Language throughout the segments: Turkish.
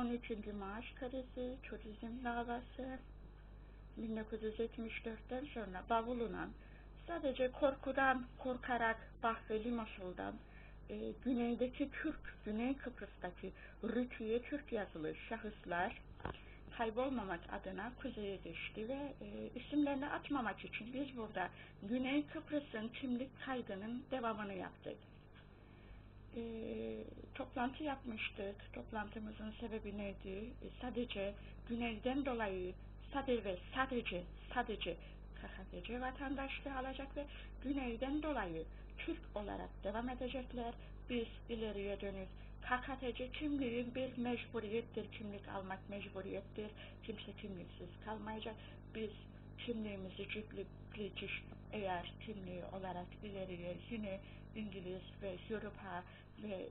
13. maaş krizi, turizm davası, 1974'ten sonra bavuluna sadece korkudan, korkarak Bahveli Mosul'dan e, güneydeki Türk, Güney Kıbrıs'taki Rütüye Türk yazılı şahıslar kaybolmamak adına kuzeye geçti ve e, isimlerini atmamak için biz burada Güney Kıbrıs'ın kimlik kaydının devamını yaptık. E, toplantı yapmıştık. Toplantımızın sebebi neydi? E, sadece güneyden dolayı sadece ve sadece sadece KKTC vatandaşlığı alacak ve güneyden dolayı Türk olarak devam edecekler. Biz ileriye dönük KKTC kimliği bir mecburiyettir. Kimlik almak mecburiyettir. Kimse kimliksiz kalmayacak. Biz kimliğimizi British eğer kimliği olarak ileriye yine İngiliz ve Avrupa ve e,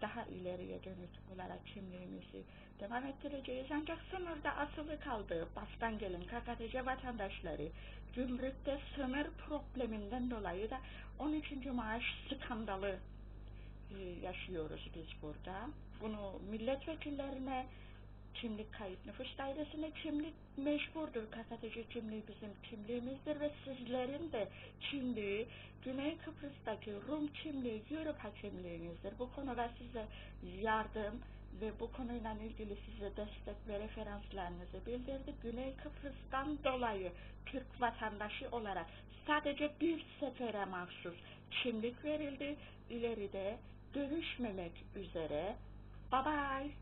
daha ileriye dönük olarak kimliğimizi devam ettireceğiz. Ancak sınırda asılı kaldı. Baştan gelen KKTC vatandaşları gümrükte sınır probleminden dolayı da 13. maaş skandalı e, yaşıyoruz biz burada. Bunu milletvekillerine kimlik kayıt nüfus dairesine kimlik mecburdur. KKTC kimliği bizim kimliğimizdir ve sizlerin de kimliği Güney Kıbrıs'taki Rum kimliği, Avrupa kimliğinizdir. Bu konuda size yardım ve bu konuyla ilgili size destek ve referanslarınızı bildirdik. Güney Kıbrıs'tan dolayı Türk vatandaşı olarak sadece bir sefere mahsus kimlik verildi. İleride görüşmemek üzere. Bye bye.